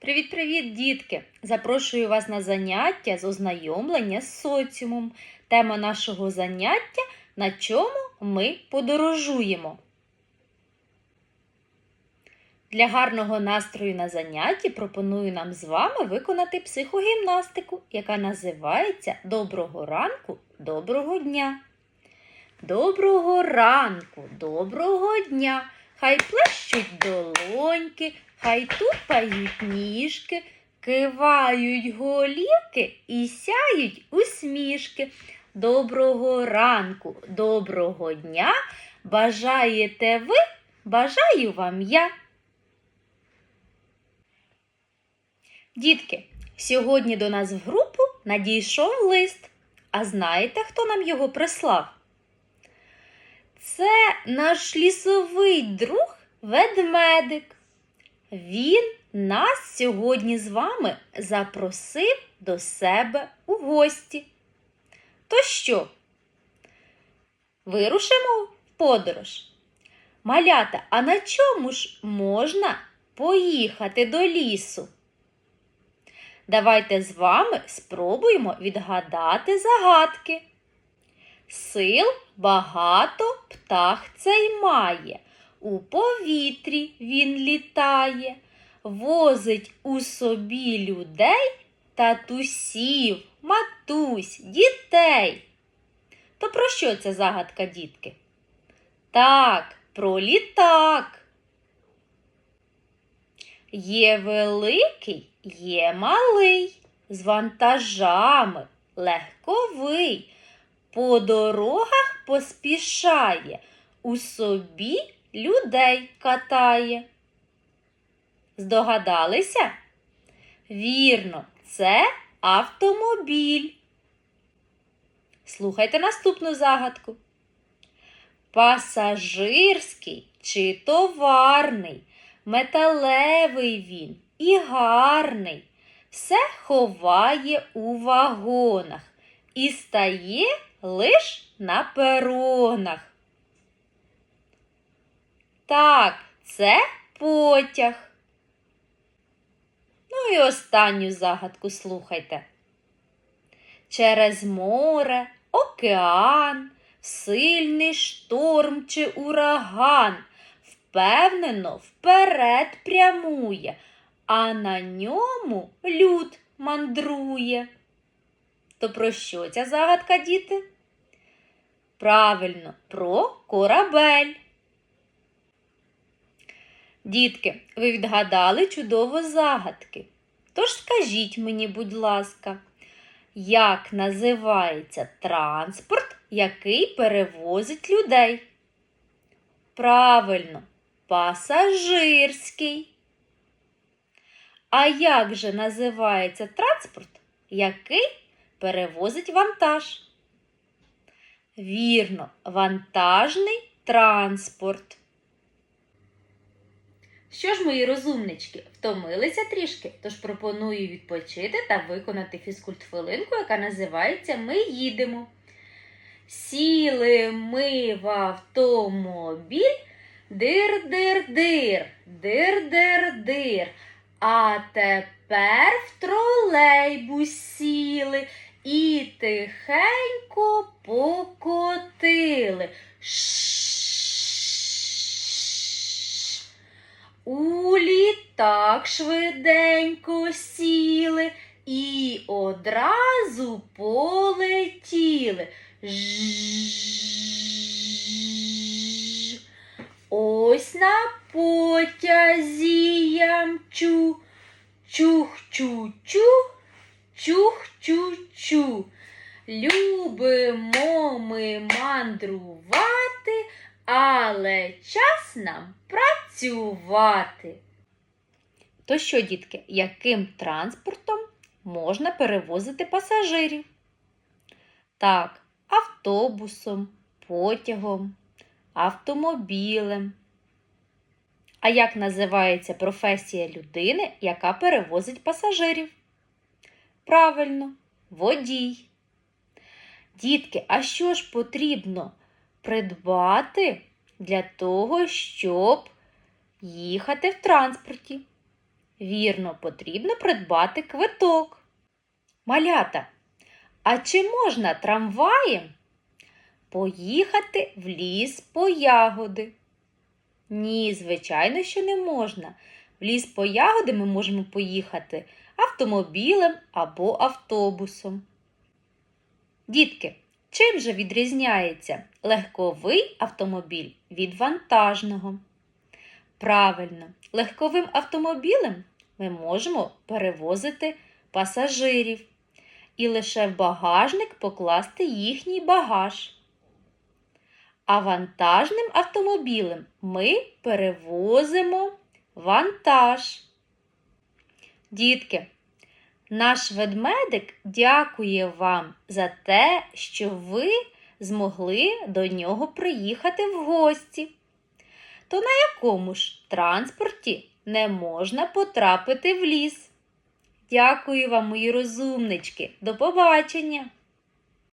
Привіт-привіт, дітки! Запрошую вас на заняття з ознайомлення з соціумом. Тема нашого заняття на чому ми подорожуємо. Для гарного настрою на занятті пропоную нам з вами виконати психогімнастику, яка називається Доброго ранку, доброго дня. Доброго ранку, доброго дня! Хай плещуть долоньки, хай тупають ніжки, кивають голівки і сяють усмішки. Доброго ранку, доброго дня! Бажаєте ви, бажаю вам я. Дітки, сьогодні до нас в групу надійшов лист. А знаєте, хто нам його прислав? Це наш лісовий друг ведмедик. Він нас сьогодні з вами запросив до себе у гості. То що? Вирушимо в подорож. Малята, а на чому ж можна поїхати до лісу? Давайте з вами спробуємо відгадати загадки. Сил багато птах цей має, у повітрі він літає, возить у собі людей, татусів, матусь, дітей. То про що ця загадка, дітки? Так, про літак. Є великий, є малий, з вантажами, легковий по дорогах поспішає, у собі людей катає. Здогадалися? Вірно, це автомобіль. Слухайте наступну загадку. Пасажирський чи товарний, металевий він і гарний, все ховає у вагонах і стає лиш на перонах. Так, це потяг. Ну і останню загадку слухайте. Через море, океан, сильний шторм чи ураган впевнено вперед прямує, а на ньому люд мандрує. То про що ця загадка, діти? Правильно, про корабель. Дітки, ви відгадали чудово загадки. Тож скажіть мені, будь ласка, як називається транспорт, який перевозить людей? Правильно, пасажирський. А як же називається транспорт, який перевозить вантаж? Вірно, вантажний транспорт. Що ж, мої розумнички, втомилися трішки, тож пропоную відпочити та виконати фізкульт-хвилинку, яка називається Ми їдемо. Сіли ми в автомобіль, дир-дир-дир, дир-дир-дир. А тепер в тролейбус сіли і тихенько покотили. Ш. У літак швиденько сіли і одразу полетіли. Ж. Ось на потязі я мчу. Чух-чу-чу, чух-чу-чу. Любимо ми мандрувати, але час нам працювати. То що, дітки, яким транспортом можна перевозити пасажирів? Так, автобусом, потягом, автомобілем. А як називається професія людини, яка перевозить пасажирів? Правильно, водій. Дітки, а що ж потрібно придбати для того, щоб їхати в транспорті? Вірно, потрібно придбати квиток. Малята, а чи можна трамваєм поїхати в ліс по ягоди? Ні, звичайно, що не можна. В ліс по ягоди ми можемо поїхати автомобілем або автобусом. Дітки, чим же відрізняється легковий автомобіль від вантажного? Правильно, легковим автомобілем ми можемо перевозити пасажирів і лише в багажник покласти їхній багаж. А вантажним автомобілем ми перевозимо вантаж. Дітки, наш ведмедик дякує вам за те, що ви змогли до нього приїхати в гості. То на якому ж транспорті не можна потрапити в ліс? Дякую вам, мої розумнички. До побачення!